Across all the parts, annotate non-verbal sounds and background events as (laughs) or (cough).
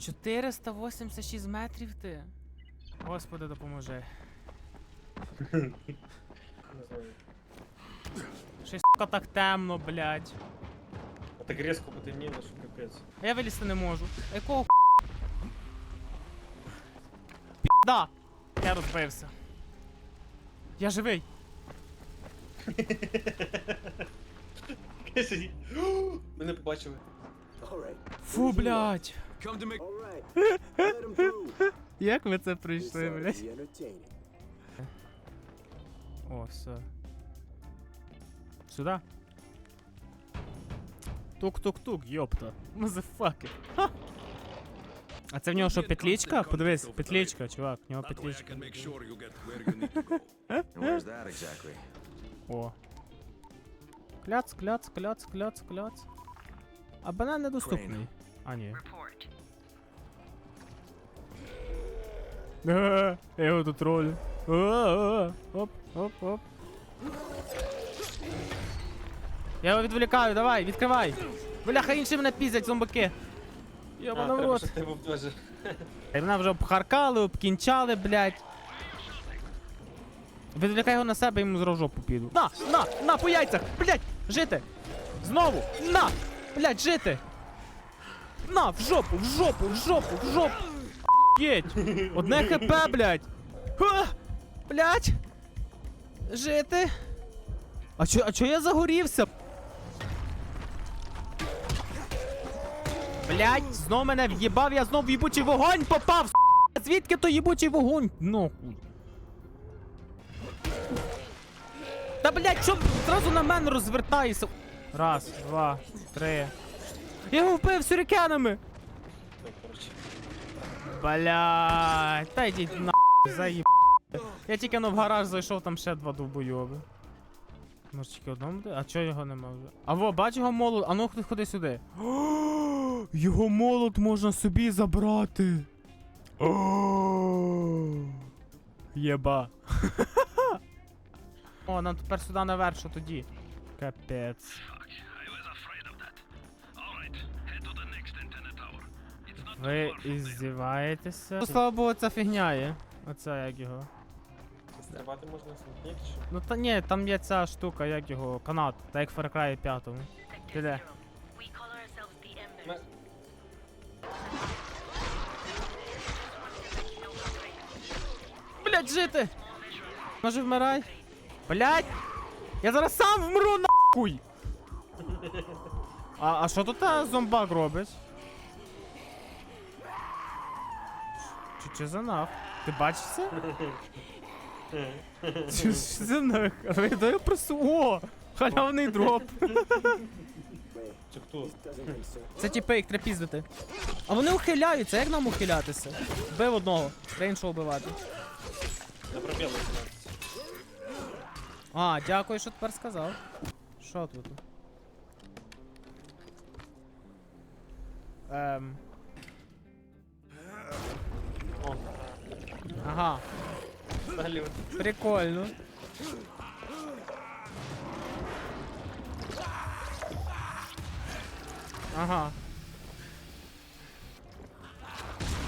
486 метрів ти. Господи, допоможи. Сука так темно, блядь. А так різко потемніло, що капець. А я вилізти не можу. А Якого х**? Пізда! Я розбився. Я живий. (laughs) (gasps) Мене побачили. Фу, блядь. Come to make. Alright, (laughs) let him through. Як ви це This прийшли, ought to блядь? be entertaining. О, все. Сюда. Тук-тук-тук, йопта. Мазафакер. Ха! А це в нього що, петлічка? Подивись, петлічка, чувак, в нього That way I петлічка. can make sure you get where you need to go. (laughs) And where's that exactly? О. Кляц, кляц, кляц, кляц, кляц. А банан недоступний. А, ні. Е, (laughs) Я його тут ролю. Е, (laughs) Оп, оп, оп. Я його відволікаю, давай, відкривай. Бляха, інші мене піздять, зомбаки. А, Йобана в рот. ти був теж. І мене вже обхаркали, обкінчали, блядь. Відвлікай його на себе, йому зразу жопу піду. На, на, на, по яйцях, блядь, жити. Знову, на, блядь, жити. На, в жопу, в жопу, в жопу, в жопу. Єть, одне хп, блядь. Ха, блядь. Жити. А чо, а чо я загорівся? Блядь, знов мене в'їбав, я знов в їбучий вогонь попав! с***. Звідки то їбучий вогонь? Нахуй. Та блядь, що зразу на мене розвертаєшся? Раз, два, три. Я його вбив сюрикенами! Блядь, та йдіть на заїб. Я тільки ну в гараж зайшов, там ще два довбойоби. Може тільки одному буде? А чого його нема вже? А во, бач його молот, а ну ходи, ходи сюди. (gasps) Його молот можна собі забрати. (gasps) Єба. (laughs) О, нам тепер сюди наверх, що тоді. Капець. Ви іздіваєтеся? Ну, слава Богу, ця фігня є. Оце як його. Стрибати можна смітник чи? Ну та ні, там є ця штука, як його, канат, так як в Far Cry 5. Ти де? Блять, жити! Може вмирай? Блять! Я зараз сам вмру нахуй! (laughs) А, а що тут та зомбак робить? Чи, за нах? Ти бачиш це? (laughs) Чи що за нах? А я даю просто. О! Халявний дроп! Чи хто? Це типи, їх треба піздити. А вони ухиляються, як нам ухилятися? Бив одного, треба іншого вбивати. На пробіл А, дякую, що тепер сказав. Що тут? Ем. Ага, далі. прикольно. Ага.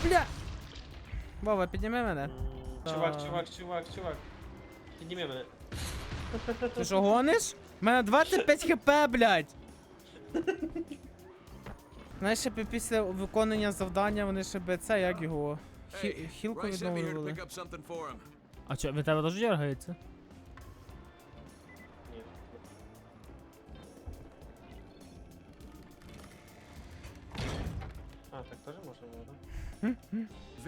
Бля! Вова, підніми мене. Чувак, чувак, чувак, чувак. Підніми мене. Ти що гониш? У мене 25 хп, блядь. Знаєш, після виконання завдання вони ще б це, як його. Хі- Hey, Хілку Bryce sent me here to відновлювали. pick up something for him. А чо, від тебе теж дергається? Ні. А, так теж можна було, да?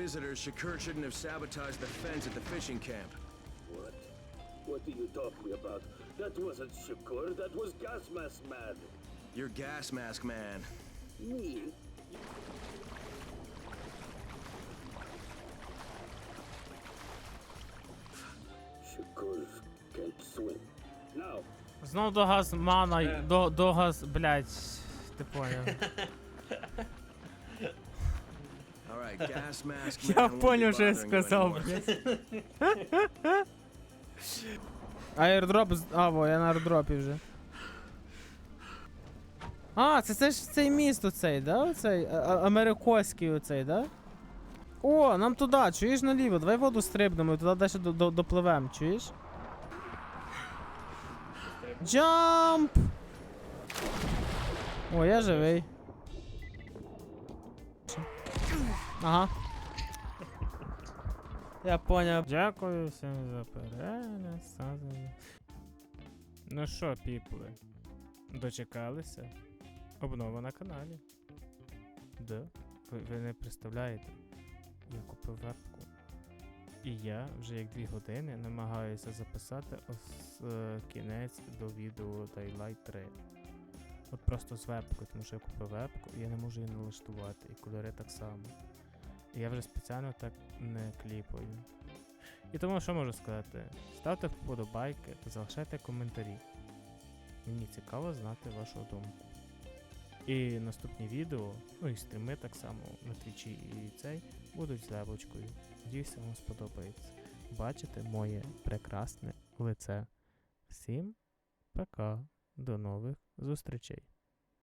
Visitors, Shakur shouldn't have sabotaged the fence at the fishing camp. What? What are you talking about? That wasn't Shakur, that was Gas Mask Man. You're gas mask man. Me? Знов до газмана, до, до газ, блядь, ти поняв. Gas mask. Я поняв, що я сказав, блядь. Аердроп, з- а, во, я на аердропі вже. А, це, це ж цей міст оцей, да? Оцей а- а- оцей, да? О, нам туди, чуєш наліво, давай воду стрибнемо і туди далі до, до, допливем, чуєш? Джамп! О, я живий. Ага. Я поняв. Дякую всім за перегляд. Ну що, піпли? Дочекалися? Обнова на каналі. Да. Ви, ви не представляєте. Я купив вебку. І я вже як дві години намагаюся записати ос, е, кінець до відео Daylight 3. От просто з вебкою, тому що я купив вебку і я не можу її налаштувати. І кольори так само. І я вже спеціально так не кліпаю. І тому що можу сказати? Ставте вподобайки та залишайте коментарі. Мені цікаво знати вашу думку. І наступні відео, ну і стріми так само на твічі і цей, будуть з левочкою. Надіюся, вам сподобається. Бачите моє прекрасне лице. Всім пока, до нових зустрічей.